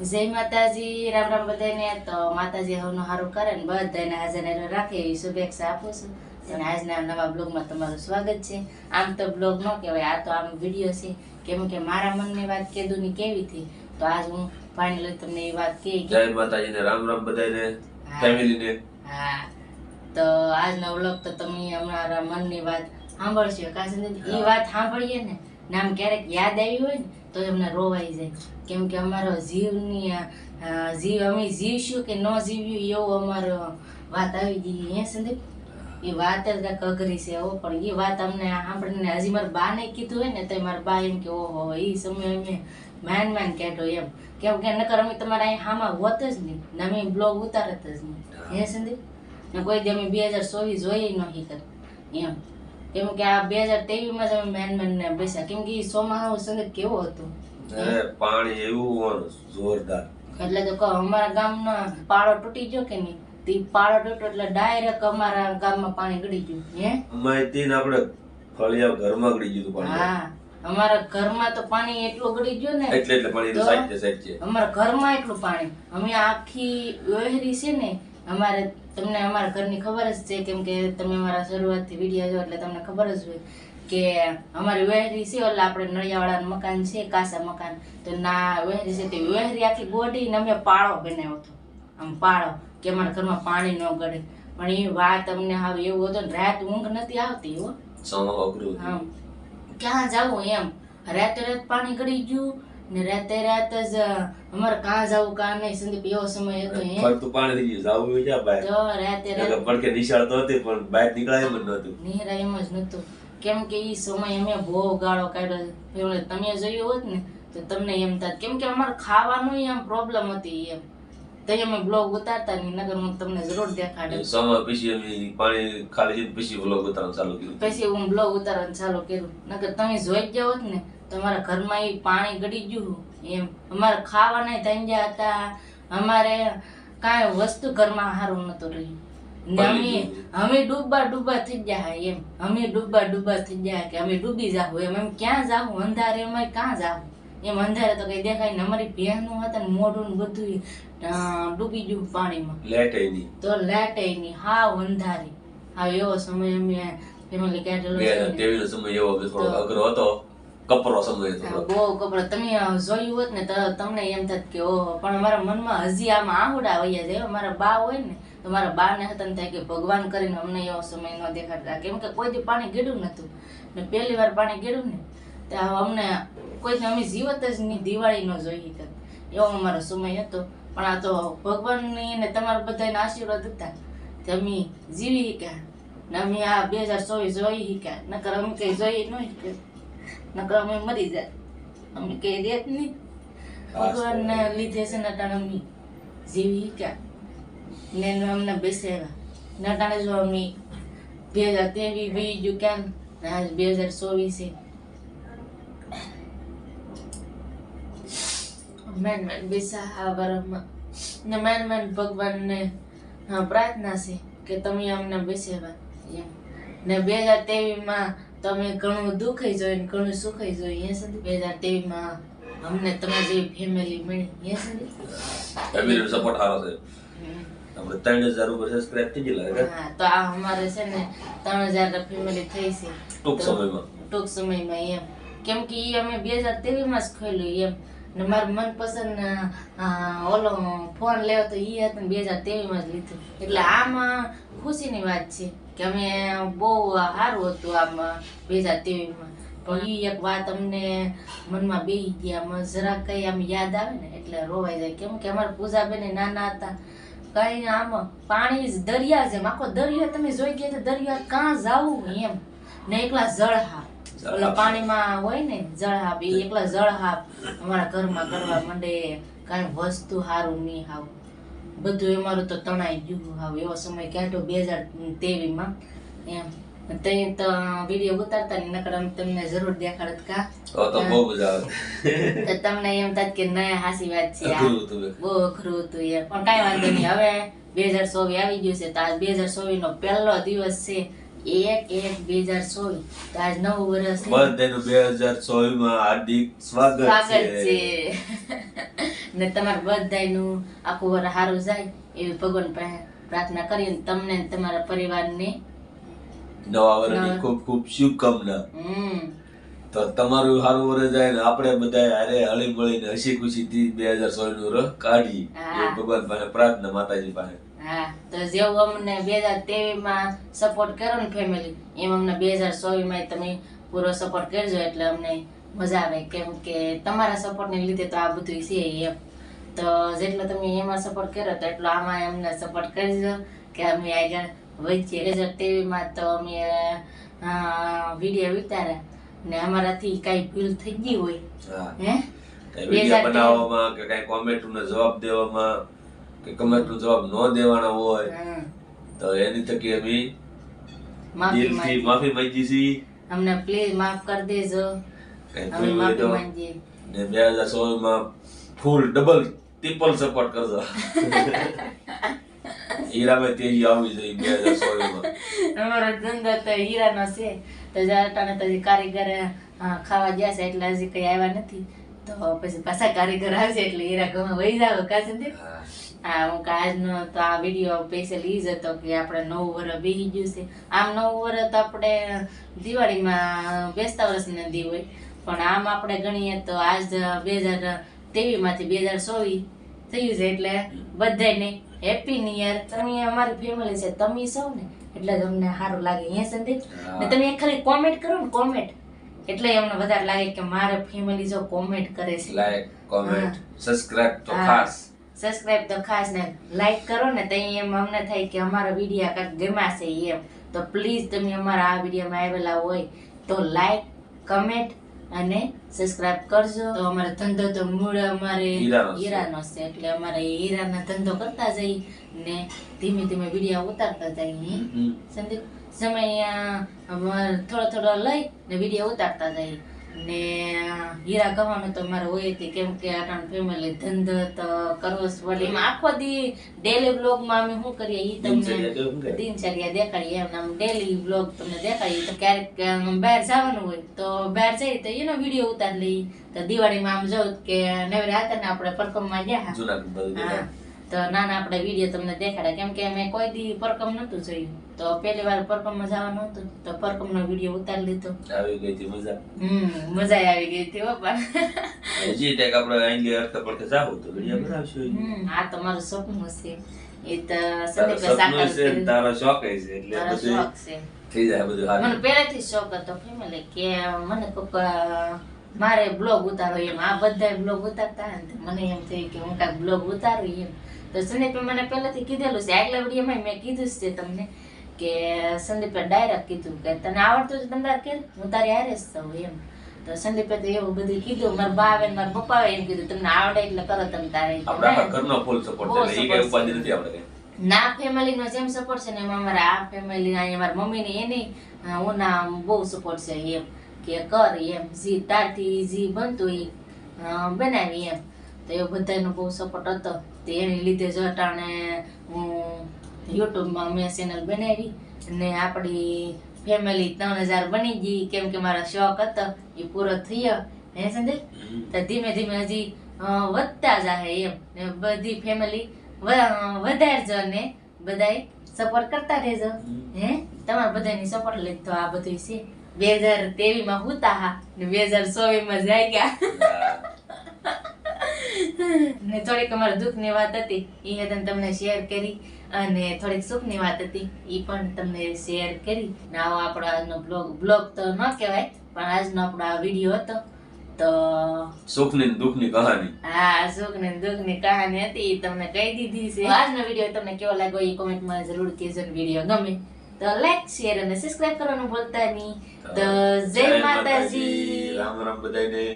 જય માતાજી રામ રામ બધાને. તો માતાજી હવનું સારું કરે ને બધાને હાજર રાખે એવી શુભેચ્છા આપું છું. અને આજના નવા બ્લોગમાં તમારું સ્વાગત છે. આમ તો બ્લોગ ન કહેવાય આ તો આમ વીડિયો છે. કેમ કે મારા મનની વાત કેદુની કેવી હતી? તો આજ હું ફાઇનલી તમને એ વાત કહી કે જય માતાજીને રામ રામ બધાને ફેમિલીને. હા. તો આજનો વ્લોગ તો તમે અમારા મનની વાત સાંભળશો. કાશે એ વાત સાંભળીએ ને. નામ ક્યારેક યાદ આવી હોય ને તો એમને રોવાઈ જાય. કેમ કે અમારો જીવની જીવ અમે જીવશું કે ન જીવ્યું એવો અમારો વાત આવી ગઈ હે સંદીપ? એ વાત જ કાંઈક અઘરી છે હો પણ એ વાત અમને સાંભળીને હજી મારા બાને કીધું હોય ને તો મારા બા એમ કે ઓહો એ સમય અમે માન માન કહેતો એમ. કેમ કે નકર અમે તમારા અહીં હામાં હોત જ નહીં ને અમે બ્લોગ ઉતારત જ નહીં. હે. સંદીપ? ને કોઈ દી અમે બે હજાર ચોવીસ જોઈએ નહીં શીખત એમ. કેમ કે આ બે હજાર તેવીસમાં જ અમે મેન મેન ને બેસ્યા. કેમ કે એ ચોમાસું કેવો હતો? પાણી એવું જોરદાર. એટલે તો કહો અમારા ગામનો પાળો તૂટી ગયો કે નહીં? તે પાળો તૂટ્યો એટલે ડાયરેક્ટ અમારા ગામમાં પાણી ગળી ગયું હે? માહિતી આપણે ફળિયા ઘરમાં ગળી ગયું પાણી. હા અમારા ઘરમાં તો પાણી એટલું ગળી ગયું ને. એટલે એટલે પાણી સાઈડ છે સાઈડ છે. અમારા ઘરમાં એટલું પાણી. અમે આખી વહેરી છે ને અમારે તમને અમારા ઘરની ખબર જ છે કેમ કે તમે અમારા શરૂઆતથી વીડિયો જો એટલે તમને ખબર જ હોય કે અમારી વહેરી છે એટલે આપણે નળિયાવાળાનું મકાન છે કાસા મકાન. તો ના વહેરી છે તે વહેરી આખી ગોડીને અમે પાળો બનાવ્યો હતો. આમ પાળો કે અમારા ઘરમાં પાણી ન ગળે. પણ એ વાત તમને હવે એવું હતું ને રાત ઊંઘ નથી આવતી હો. ક્યાં જવું એમ? રાતે રાત પાણી ગળી ગયું ને રાતે રાત જ અમારે કાં જવું કાં નહીં સંદીપ એવો સમય હતો હે ફરતું પાણી થઈ ગયું જવું ક્યાં બહાર તો રાતે રાત પડકે નિશાળ તો હતી પણ બહાર નીકળાય એમ જ નહોતું. નિહરા એમ જ નહોતું. કેમ કે એ સમય અમે બહુ ગાળો કાઢ્યો એટલે તમે જોયું હોત ને તો તમને એમ થાત. કેમ કે અમારે ખાવાનું એમ પ્રોબ્લેમ હતી એમ. તઈ અમે બ્લોગ ઉતારતા નહીં નગર હું તમને જરૂર દેખાડે. સમય પછી અમે પાણી ખાલી પછી બ્લોગ ઉતારવાનું ચાલુ કર્યું. પછી હું બ્લોગ ઉતારવાનું ચાલુ કર્યું. નગર તમે જોઈ ગયા હોત ને તમારા ઘરમાં એ પાણી ગળી ગયું એમ. અમારે ખાવાના ધંજા હતા. અમારે કાંઈ વસ્તુ ઘરમાં સારું નતું રહ્યું. ને અમે અમે ડૂબા ડૂબા થઈ ગયા એમ. અમે ડૂબા ડૂબા થઈ ગયા કે અમે ડૂબી જાવ એમ. એમ ક્યાં જાવ અંધારે અમે ક્યાં જાવ એમ અંધારે તો કઈ દેખાય ને અમારી બહેનું હતા ને મોઢું ને બધું ડૂબી ગયું પાણીમાં. લેટ આવી તો લાટે ની હાવ અંધારી. હા એવો સમય અમે ફેમિલી કાઢેલો સમય એવો થોડો અઘરો હતો. કપરો સમય તો બહુ કપરો. તમે જોયું હોત ને તો તમને એમ થાત કે ઓહો પણ મારા મનમાં હજી આમાં આહુડા વૈયા જાય. મારા બા હોય ને તો મારા બા ને હતા થાય કે ભગવાન કરીને અમને એવો સમય ન દેખાડતા. કેમ કે કોઈ દી પાણી ગેડું નતું ને પહેલી વાર પાણી ગેડું ને તો અમને કોઈ દી અમે જીવત જ ની દિવાળી ન જોઈ હતી. એવો અમારો સમય હતો. પણ આ તો ભગવાનની ને તમારા બધાના આશીર્વાદ હતા. કે અમે જીવી શક્યા. ને અમે આ બે હજાર ચોવીસ જોઈ શક્યા. નકર અમે કઈ જોઈ ન શક્યા. નકર અમે મરી જાય. અમે કઈ રેત નહીં. ભગવાનના લીધે છે નટાણ અમે જીવી ક્યાં ને અમને બેસેલા નટાણે જો અમે બે હજાર ત્રેવીસ વી ગયું ક્યાં ને આજ બે હજાર ચોવીસે મેન મેન બેસા આ વરમાં ને મેન મેન ભગવાનને પ્રાર્થના છે કે તમે અમને બેસેવા એમ. ને બે હજાર તેવીસમાં તમે ઘણું દુઃખી જોયું ને ઘણું સુખી જોયું એ સુધી? બે હજાર તેવીસમાં અમને તમારી જેવી ફેમિલી મળી. એ સુધી? ફેમિલી સપોર્ટ સારો છે. આપણે ત્રણ હજાર ઉપર સબસ્ક્રાઇબ થઈ ગયેલા હા તો આ અમારે છે ને ત્રણ હજાર ફેમિલી થઈ છે. ટૂંક સમયમાં. ટૂંક સમયમાં એમ. કેમ કે ઈ અમે બે હજાર તેવીસમાં જ ખોલ્યું એમ. ને મારું મનપસંદ ઓલો ફોન લેવો તો ઈ હતો બે હજાર તેવીસમાં જ લીધું. એટલે આમાં ખુશીની વાત છે. કે અમે બહુ સારું હતું આમ બે હજાર ત્રેવીસમાં પણ એ એક વાત અમને મનમાં બેહી ગયા આમ જરાક કઈ આમ યાદ આવે ને એટલે રોવાઈ જાય. કેમ કે અમારા પૂજાબેન નાના હતા. કઈ આમ પાણી દરિયા જેમ. આખો દરિયો તમે જોઈ ગયા તો દરિયા કાં જાવું એમ. ને એકલા જળહાપ. ઓલા પાણીમાં હોય ને જળહાપ એ એકલા જળહાપ. અમારા ઘરમાં કરવા માંડે કાંઈ વસ્તુ સારું નહીં હાવ બધું અમારું તો તણાઈ ગયું હવે. એવો સમય કાઢ્યો બે હજાર તેવીમાં એમ. તે તો વીડિયો ઉતારતા નકર અમે તમને જરૂર દેખાડત કા. તો તો બહુ મજા આવે. તો તમને એમ થાત કે ના હાસી વાત છે બહુ અઘરું હતું એમ પણ કાંઈ વાંધો નહીં. હવે બે હજાર ચોવીસ આવી ગયું છે તો આજ બે હજાર ચોવીસ નો પહેલો દિવસ છે. એક એક બે હજાર ચોવીસ. તો આજ નવું વર્ષ બધાનું બે હજાર ચોવીસમાં હાર્દિક સ્વાગત છે. ને તમારા બધાનું આખું વર સારું જાય એવી ભગવાન પાસે પ્રાર્થના કરીને તમને તમારા પરિવારને. નવા વર્ષની ખૂબ ખૂબ શુભકામના. હમ. તો તમારું સારું વર્ષ જાય ને આપણે બધા હારે હળી મળીને હસી ખુશી થી બે હજાર સોળનું રહ કાઢી ભગવાન પાસે પ્રાર્થના માતાજી પાસે. હા. તો જેવું અમને બે હજાર તેવીસમાં સપોર્ટ કરો ને ફેમિલી એમ અમને બે હજાર ચોવીસમાં તમે પૂરો સપોર્ટ કરજો એટલે અમને મજા આવે. કેમ કે તમારા સપોર્ટને લીધે તો આ બધું છે એમ. તો જેટલો તમે એમાં સપોર્ટ કરો તો એટલો આમાં એમને સપોર્ટ કરજો કે અમે આગળ વધીએ. બે હજાર તેવીસમાં તો અમે વીડિયો ઉતાર્યા. ને અમારાથી કાંઈ ભૂલ થઈ ગઈ હોય. હે. વીડિયો બનાવવામાં કે કઈ કોમેન્ટ જવાબ દેવામાં કે કમેન્ટ જવાબ ન દેવાના હોય તો એની અમે માફી દિલથી માફી માંગી છીએ અમને પ્લીઝ માફ કરી દેજો. કઈ અમે હોય તો ને બે હજાર સોળમાં ફૂલ ડબલ ટ્રિપલ સપોર્ટ કરજો હીરામાં તેજી આવવી જોઈએ બે હજાર સોળમાં અમારો ધંધો તો હીરાનો છે. તો જાટાને તો કારીગર ખાવા ગયા છે એટલે હજી કઈ આવ્યા નથી. તો પછી પાછા કારીગર આવશે એટલે હીરા ગમે વહી જાવ કાશે હા. હા આજનો તો આ વીડિયો સ્પેશિયલ ઈ જ હતો કે આપણે નવું વર્ષ બેસી ગયું છે. આમ નવું વર્ષ તો આપણે દિવાળીમાં બેસતા વર્ષને દી હોય. પણ આમ આપણે ગણીએ તો આજ બે હજાર તેવીસમાંથી બે હજાર ચોવીસ થયું છે એટલે બધાને હેપી ન્યુ યર તમે અમારી ફેમિલી છે તમે સૌ ને. એટલે તમને સારું લાગે હે. સંદીપ ને તમે એક ખાલી કોમેન્ટ કરો ને કોમેન્ટ એટલે અમને વધારે લાગે કે મારે ફેમિલી જો કોમેન્ટ કરે છે. લાઈક કોમેન્ટ સબસ્ક્રાઇબ તો ખાસ. સબસ્ક્રાઇબ તો ખાસ ને લાઈક કરો ને તો એમ અમને થાય કે અમારો વીડિયો કાંઈક ગમાશે એમ. તો પ્લીઝ તમે અમારા આ વિડીયોમાં આવેલા હોય તો લાઈક કમેન્ટ અને સબસ્ક્રાઇબ કરજો તો અમારો ધંધો તો મૂળ અમારે હીરાનો છે. એટલે અમારે હીરાનો ધંધો કરતા જઈ ને ધીમે ધીમે વીડિયો ઉતારતા જઈએ હમ. સંદીપ સમય થોડો થોડો લઈ ને વીડિયો ઉતારતા જઈએ ને હીરા ગવાનું તો મારે હોય હતી કેમ કે આટણ ફેમિલી ધંધો તો કરવો જ પડે. એમાં આખો દી ડેલી બ્લોગમાં અમે શું કરીએ? એ તમને દિનચર્યા દેખાડીએ. એમ આમ ડેલી બ્લોગ તમને દેખાડીએ. તો ક્યારેક બહાર જવાનું હોય તો બહાર જઈએ તો એનો વીડિયો ઉતાર લઈએ. તો દિવાળીમાં આમ જોઉં કે નવરે હતા ને આપણે પરકમમાં ગયા હા. તો નાના આપણે વીડિયો તમને દેખાડ્યા. કેમ કે અમે કોઈ દી પરકમ નતું જોયું. તો પહેલી વાર પરકમમાં જવાનું હતું તો પરકમનો વીડિયો ઉતારી લીધો આવી ગઈ હતી મજા. હમ મજા આવી ગઈ હતી બાપા હજી ટેક આપણે આંગલી અડતા પડતા જાવ તો વીડિયો બનાવશું હમ આ તમારું સપનું હશે. એ તો સંદીપે સાકાર છે ને તારો શોખ છે એટલે બધું થઈ જાય બધું મને પહેલેથી શોખ હતો ફેમિલી કે મને કોક મારે બ્લોગ ઉતારો એમ. આ બધા બ્લોગ ઉતારતા ને મને એમ થયું કે હું કાંઈક બ્લોગ ઉતારું એમ. તો સંદીપે મને પહેલેથી કીધેલું છે આગલા વિડીયોમાં મેં કીધું છે તમને. કે સંદીપે ડાયરેક્ટ કીધું કે તને આવડતું છે તમે કે હું તારી હારે જ થઉં એમ. તો સંદીપે તો એવું બધું કીધું મારા બા આવે ને મારા પપ્પા આવે એમ કીધું તમને આવડે એટલે કરો તમે તારે. આપણે ઘરનો ફૂલ સપોર્ટ છે ઈ કઈ ઉપાધિ નથી આપણે ના ફેમિલી નો જેમ સપોર્ટ છે ને એમાં અમારા આ ફેમિલી ના મારા મમ્મી ને એની હું ના બહુ સપોર્ટ છે એમ. કે કર એમ જી તારથી જી બનતું એ બનાવી એમ. તો એ બધાનો બહુ સપોર્ટ હતો. તો એની લીધે જ અટાણે હું યુટ્યુબમાં મેં ચેનલ બનાવી અને આપણી ફેમિલી ત્રણ હજાર બની ગઈ. કેમ કે મારો શોખ હતો એ પૂરો થયો. હે સંજય? તો ધીમે ધીમે હજી વધતા જાય એમ. ને બધી ફેમિલી વધારજો ને બધાય સપોર્ટ કરતા રહેજો. હે? તમારા બધાની સપોર્ટ લઈ તો આ બધું છે. બે હજાર તેવી માં હુતા હા ને બે હજાર ચોવીસમાં જાગ્યા ને થોડીક અમારા દુઃખની વાત હતી. એ હેતન તમને શેર કરી. અને થોડીક સુખની વાત હતી. એ પણ તમને શેર કરી. આવો આપણો આજનો બ્લોગ બ્લોગ તો ન કહેવાય પણ આજનો આપણો આ વીડિયો હતો. તો સુખની ને દુઃખની કહાની. હા સુખ ને દુઃખની કહાની હતી. એ તમને કહી દીધી છે. આજનો વીડિયો તમને કેવો લાગ્યો એ કોમેન્ટમાં જરૂર કહેજો વીડિયો ગમે. તો લાઈક શેર અને સબસ્ક્રાઇબ કરવાનું ભૂલતા નહીં. તો જય માતાજી. રામ રામ બધાને